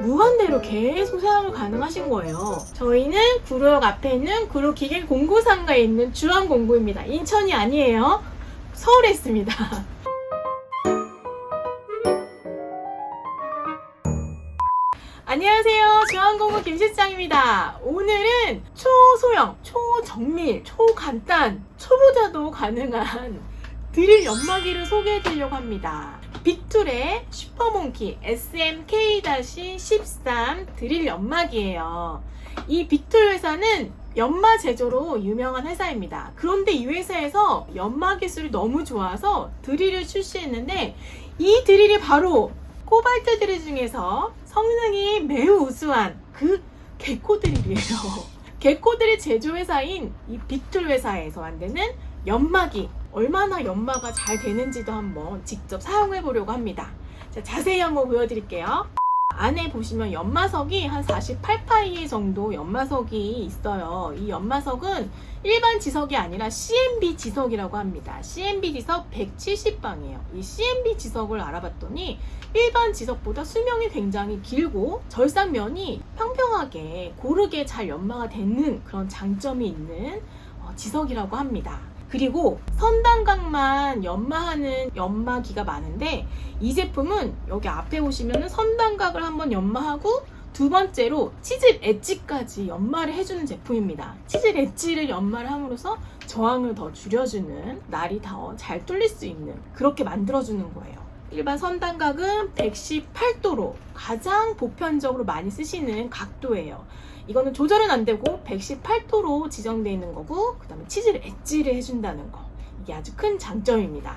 무한대로 계속 사용이 가능하신 거예요. 저희는 구로역 앞에 있는 구로 기계 공구상가에 있는 주한 공구입니다. 인천이 아니에요. 서울에 있습니다. 안녕하세요. 주한공구 김실장입니다. 오늘은 초소형, 초정밀, 초간단, 초보자도 가능한 드릴 연마기를 소개해 드리려고 합니다. 빅툴의 슈퍼몽키 SMK-13 드릴 연마기예요. 이 빅툴 회사는 연마 제조로 유명한 회사입니다. 그런데 이 회사에서 연마 기술이 너무 좋아서 드릴을 출시했는데 이 드릴이 바로 코발트 드릴 중에서 성능이 매우 우수한 그 개코 드릴이에요. 개코 드릴 제조회사인 이 빅툴 회사에서 만드는 연마기 얼마나 연마가 잘 되는지도 한번 직접 사용해 보려고 합니다. 자, 자세히 한번 보여드릴게요. 안에 보시면 연마석이 한 48파이 정도 연마석이 있어요. 이 연마석은 일반 지석이 아니라 CMB 지석이라고 합니다. CMB 지석 170방이에요. 이 CMB 지석을 알아봤더니 일반 지석보다 수명이 굉장히 길고 절삭면이 평평하게 고르게 잘 연마가 되는 그런 장점이 있는 어, 지석이라고 합니다. 그리고 선단각만 연마하는 연마기가 많은데 이 제품은 여기 앞에 보시면 선단각을 한번 연마하고 두 번째로 치질 엣지까지 연마를 해주는 제품입니다. 치질 엣지를 연마를 함으로써 저항을 더 줄여주는 날이 더 잘 뚫릴 수 있는 그렇게 만들어주는 거예요. 일반 선단각은 118도로 가장 보편적으로 많이 쓰시는 각도예요. 이거는 조절은 안 되고 118도로 지정되어 있는 거고 그 다음에 치질 엣지를 해준다는 거 이게 아주 큰 장점입니다.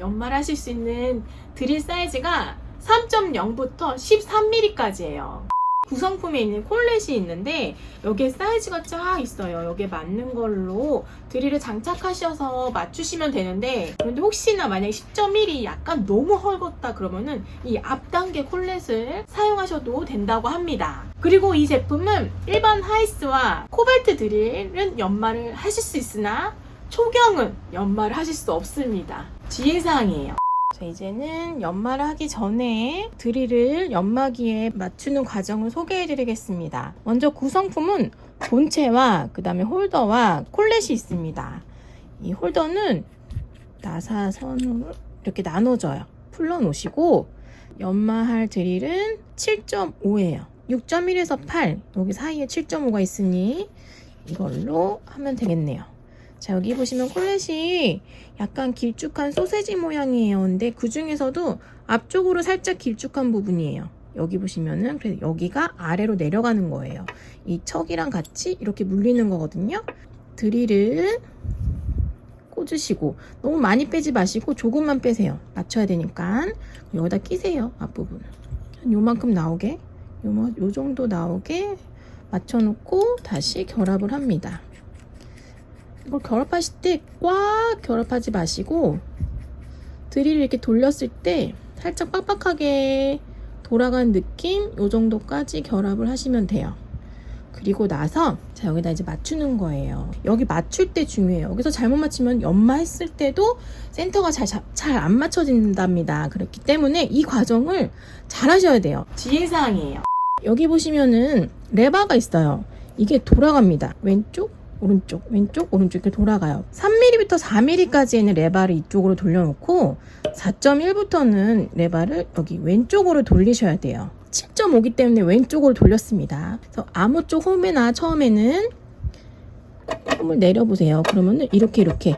연말하실 수 있는 드릴 사이즈가 3.0부터 13mm까지예요. 구성품에 있는 콜렛이 있는데 여기에 사이즈가 쫙 있어요. 여기에 맞는 걸로 드릴을 장착하셔서 맞추시면 되는데 그런데 혹시나 만약에 10.1이 약간 너무 헐겁다 그러면은 이 앞단계 콜렛을 사용하셔도 된다고 합니다. 그리고 이 제품은 일반 하이스와 코발트 드릴은 연마를 하실 수 있으나 초경은 연마를 하실 수 없습니다. 주의사항이에요. 자, 이제는 연마를 하기 전에 드릴을 연마기에 맞추는 과정을 소개해 드리겠습니다. 먼저 구성품은 본체와 그 다음에 홀더와 콜렛이 있습니다. 이 홀더는 나사선으로 이렇게 나눠져요. 풀러 놓으시고 연마할 드릴은 7.5예요. 6.1에서 8 여기 사이에 7.5가 있으니 이걸로 하면 되겠네요. 자 여기 보시면 콜렛이 약간 길쭉한 소세지 모양이에요. 근데 그 중에서도 앞쪽으로 살짝 길쭉한 부분이에요. 여기 보시면은 그래서 여기가 아래로 내려가는 거예요. 이 척이랑 같이 이렇게 물리는 거거든요. 드릴을 꽂으시고 너무 많이 빼지 마시고 조금만 빼세요. 맞춰야 되니까 여기다 끼세요. 앞부분 한 요만큼 나오게 요, 요 정도 나오게 맞춰놓고 다시 결합을 합니다. 이걸 결합하실 때 꽉 결합하지 마시고 드릴을 이렇게 돌렸을 때 살짝 빡빡하게 돌아가는 느낌 요 정도까지 결합을 하시면 돼요. 그리고 나서 자 여기다 이제 맞추는 거예요. 여기 맞출 때 중요해요. 여기서 잘못 맞추면 연마했을 때도 센터가 잘 잘 안 맞춰진답니다. 그렇기 때문에 이 과정을 잘 하셔야 돼요. 지혜사항이에요. 여기 보시면은 레바가 있어요. 이게 돌아갑니다. 왼쪽 오른쪽, 왼쪽, 오른쪽 이렇게 돌아가요. 3mm부터 4mm까지 있는 레바를 이쪽으로 돌려놓고 4.1부터는 레바를 여기 왼쪽으로 돌리셔야 돼요. 7.5기 때문에 왼쪽으로 돌렸습니다. 그래서 아무 쪽 홈이나 처음에는 홈을 내려보세요. 그러면은 이렇게 이렇게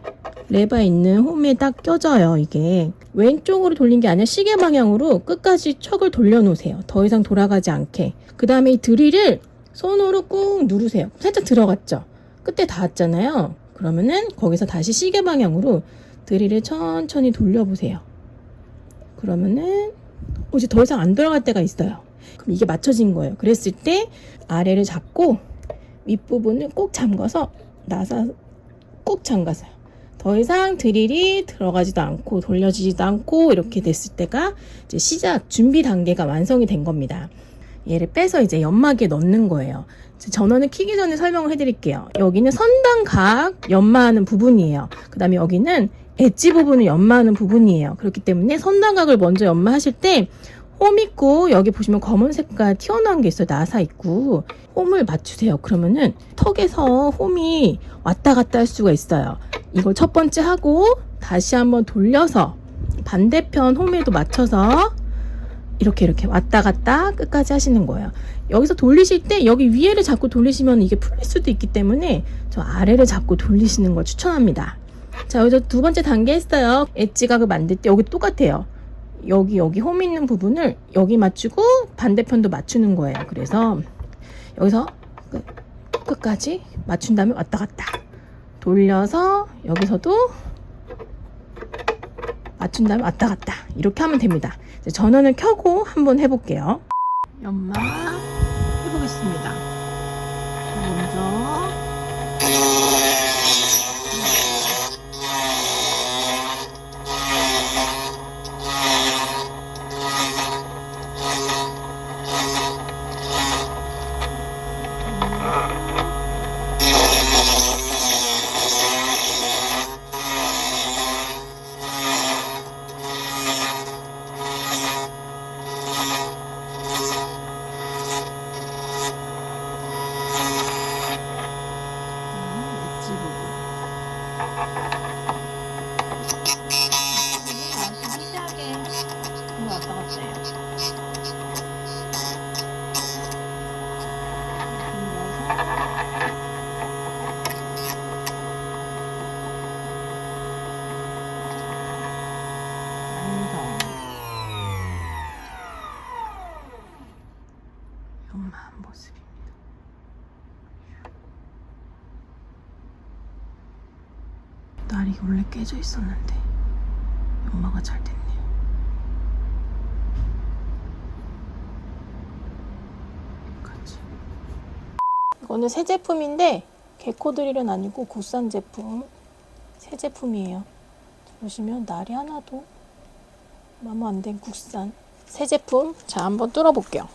레바 있는 홈에 딱 껴져요. 이게 왼쪽으로 돌린 게 아니라 시계 방향으로 끝까지 척을 돌려놓으세요. 더 이상 돌아가지 않게. 그 다음에 이 드릴을 손으로 꾹 누르세요. 살짝 들어갔죠. 끝에 닿았잖아요. 그러면은 거기서 다시 시계 방향으로 드릴을 천천히 돌려보세요. 그러면은 어, 이제 더 이상 안 돌아갈 때가 있어요. 그럼 이게 맞춰진 거예요. 그랬을 때 아래를 잡고 윗부분을 꼭 잠가서 나사 꼭 잠가서요. 더 이상 드릴이 들어가지도 않고 돌려지지도 않고 이렇게 됐을 때가 이제 시작 준비 단계가 완성이 된 겁니다. 얘를 빼서 이제 연마기에 넣는 거예요. 전원을 키기 전에 설명을 해드릴게요. 여기는 선단각 연마하는 부분이에요. 그 다음에 여기는 엣지 부분을 연마하는 부분이에요. 그렇기 때문에 선단각을 먼저 연마하실 때 홈 있고 여기 보시면 검은 색깔 튀어나온 게 있어요. 나사 있고 홈을 맞추세요. 그러면은 턱에서 홈이 왔다 갔다 할 수가 있어요. 이걸 첫 번째 하고 다시 한번 돌려서 반대편 홈에도 맞춰서 이렇게 이렇게 왔다 갔다 끝까지 하시는 거예요. 여기서 돌리실 때 여기 위에를 잡고 돌리시면 이게 풀릴 수도 있기 때문에 저 아래를 잡고 돌리시는 걸 추천합니다. 자, 여기서 두 번째 단계 했어요. 엣지 각을 만들 때 여기 똑같아요. 여기 여기 홈 있는 부분을 여기 맞추고 반대편도 맞추는 거예요. 그래서 여기서 끝, 끝까지 맞춘 다음에 왔다 갔다 돌려서 여기서도 맞춘 다음에 왔다 갔다 이렇게 하면 됩니다. 전원을 켜고 한번 해볼게요. 연마 해보겠습니다. 먼저 엣지 부분. 신기하게 이거 왔다 갔다 해요. 완성. 연마한 모습입니다. 날이 원래 깨져 있었는데 연마가 잘 됐네요. 같이. 이거는 새 제품인데 개코드릴은 아니고 국산 제품 새 제품이에요. 보시면 날이 하나도 마모 안 된 국산 새 제품 자 한번 뚫어볼게요.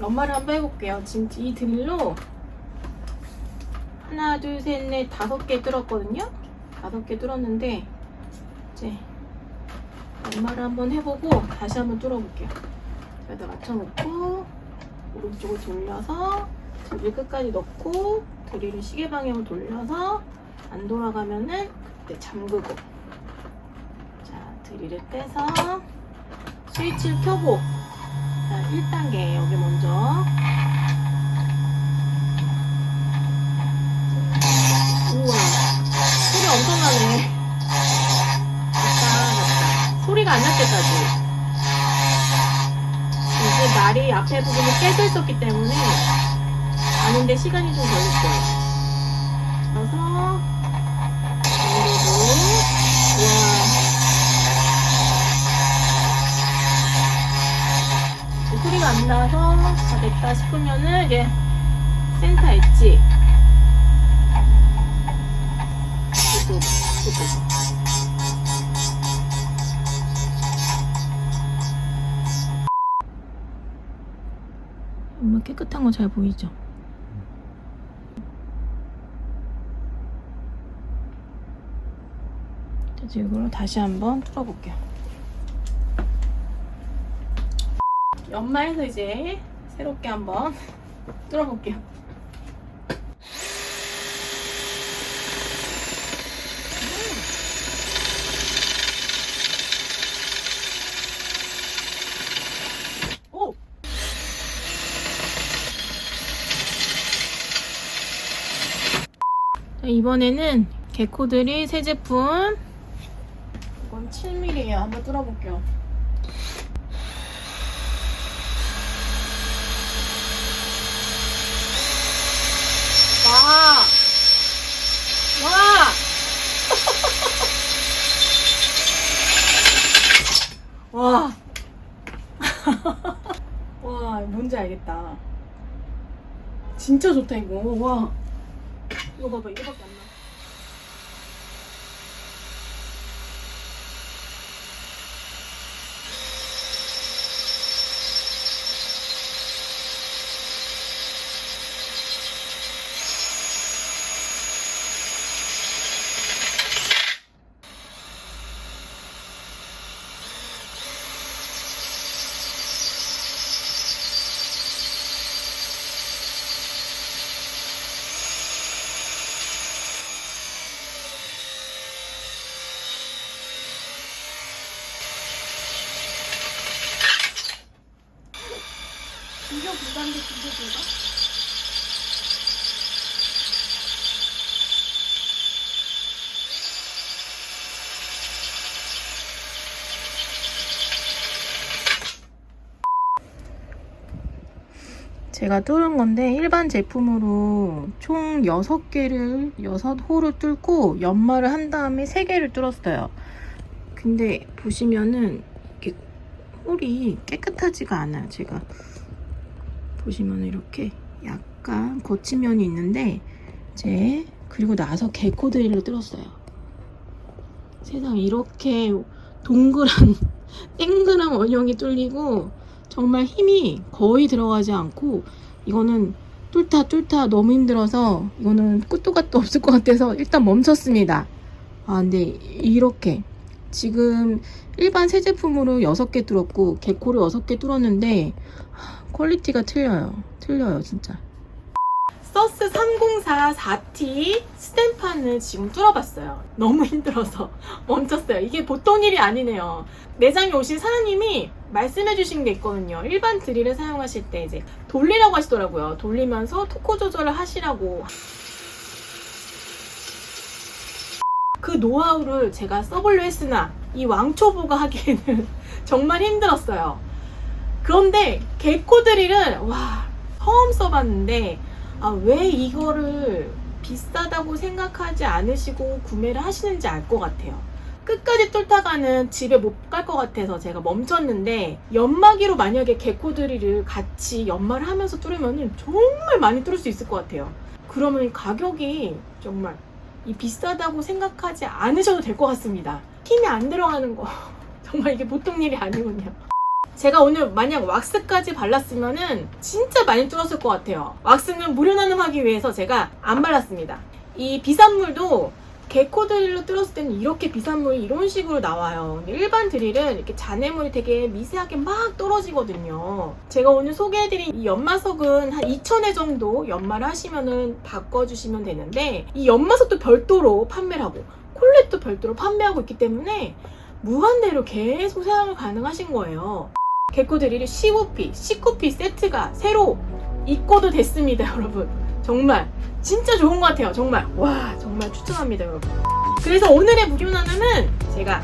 연말을 한번 해볼게요. 지금 이 드릴로 하나, 둘, 셋, 넷, 다섯 개 뚫었거든요. 다섯 개 뚫었는데 이제 연말을 한번 해보고 다시 한번 뚫어볼게요. 여기다 맞춰놓고 오른쪽을 돌려서 드릴 끝까지 넣고 드릴을 시계 방향으로 돌려서 안 돌아가면은 그때 잠그고 자 드릴을 떼서 스위치를 켜고 자, 1단계 여기 먼저. 우와 소리 엄청나네. 됐다 소리가 안 났겠다지. 이제 날이 앞에 부분이 깨져 있었기 때문에 아는데 시간이 좀 걸릴 거예요. 그래서 안 나서 다 됐다 싶으면은 이제 센터 엣지 엄마 깨끗한 거 잘 보이죠? 자, 이걸로 다시 한번 뚫어볼게요. 연마해서 이제 새롭게 한번 뚫어볼게요. 이번에는 개코들이 새 제품 이건 7mm예요. 한번 뚫어볼게요. 와! 와. 와, 알겠다. 진짜 좋다, 이거. 와. 이거 봐봐, 이거밖에 안 나. 비교 불가인데 비교 불가? 제가 뚫은 건데 일반 제품으로 총 6개를 6호를 뚫고 연마를 한 다음에 3개를 뚫었어요. 근데 보시면은 이렇게 홀이 깨끗하지가 않아요. 제가 보시면 이렇게 약간 거친 면이 있는데 이제 그리고 나서 개코 드릴로 뚫었어요. 세상에 이렇게 동그란 땡그란 원형이 뚫리고 정말 힘이 거의 들어가지 않고 이거는 뚫다 뚫다 너무 힘들어서 이거는 끝도 갓도 없을 것 같아서 일단 멈췄습니다. 아 근데 이렇게 지금 일반 새 제품으로 6개 뚫었고 개코를 6개 뚫었는데 하, 퀄리티가 틀려요. 틀려요 진짜. 서스 304 4T 스탬판을 지금 뚫어봤어요. 너무 힘들어서 멈췄어요. 이게 보통 일이 아니네요. 매장에 오신 사장님이 말씀해 주신 게 있거든요. 일반 드릴을 사용하실 때 이제 돌리라고 하시더라고요. 돌리면서 토크 조절을 하시라고. 그 노하우를 제가 써보려 했으나 이 왕초보가 하기에는 정말 힘들었어요. 그런데 개코 드릴은 와 처음 써봤는데 아, 왜 이거를 비싸다고 생각하지 않으시고 구매를 하시는지 알 것 같아요. 끝까지 뚫다가는 집에 못 갈 것 같아서 제가 멈췄는데 연마기로 만약에 개코 드릴을 같이 연마를 하면서 뚫으면 정말 많이 뚫을 수 있을 것 같아요. 그러면 가격이 정말 이 비싸다고 생각하지 않으셔도 될 것 같습니다. 힘이 안 들어가는 거 정말 이게 보통 일이 아니군요. 제가 오늘 만약 왁스까지 발랐으면은 진짜 많이 뚫었을 것 같아요. 왁스는 무료 나눔하기 위해서 제가 안 발랐습니다. 이 비산물도 개코 드릴로 뚫었을 때는 이렇게 비산물이 이런 식으로 나와요. 일반 드릴은 이렇게 잔해물이 되게 미세하게 막 떨어지거든요. 제가 오늘 소개해드린 이 연마석은 한 2,000회 정도 연마를 하시면은 바꿔주시면 되는데 이 연마석도 별도로 판매를 하고 콜렛도 별도로 판매하고 있기 때문에 무한대로 계속 사용을 가능하신 거예요. 개코 드릴이 15피, 19피 세트가 새로 입고도 됐습니다, 여러분. 정말 진짜 좋은 것 같아요. 정말 와 정말 추천합니다, 여러분. 그래서 오늘의 무료 나눔은 제가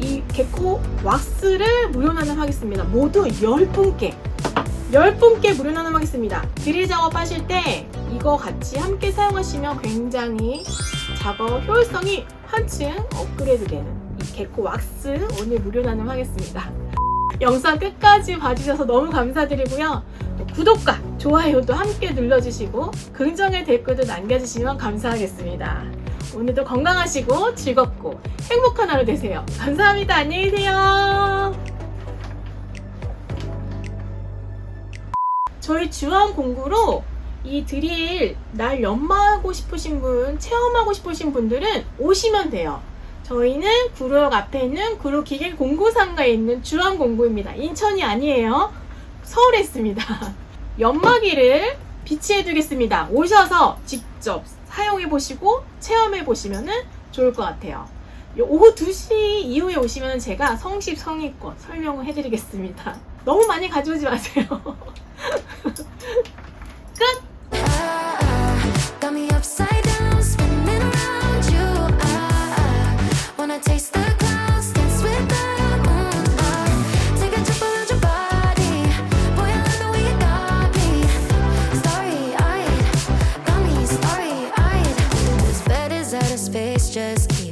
이 개코 왁스를 무료 나눔하겠습니다. 모두 10분께 10분께 무료 나눔하겠습니다. 드릴 작업하실 때 이거 같이 함께 사용하시면 굉장히 작업 효율성이 한층 업그레이드 되는 이 개코 왁스 오늘 무료 나눔하겠습니다. 영상 끝까지 봐주셔서 너무 감사드리고요. 또 구독과 좋아요도 함께 눌러주시고 긍정의 댓글도 남겨주시면 감사하겠습니다. 오늘도 건강하시고 즐겁고 행복한 하루 되세요. 감사합니다. 안녕히 계세요. 저희 주황 공구로 이 드릴 날 연마하고 싶으신 분, 체험하고 싶으신 분들은 오시면 돼요. 저희는 구로역 앞에 있는 구로 기계 공구상가에 있는 주황공구입니다. 인천이 아니에요. 서울에 있습니다. 연마기를 비치해 두겠습니다. 오셔서 직접 사용해 보시고 체험해 보시면 좋을 것 같아요. 오후 2시 이후에 오시면 제가 성심성의껏 설명을 해드리겠습니다. 너무 많이 가져오지 마세요.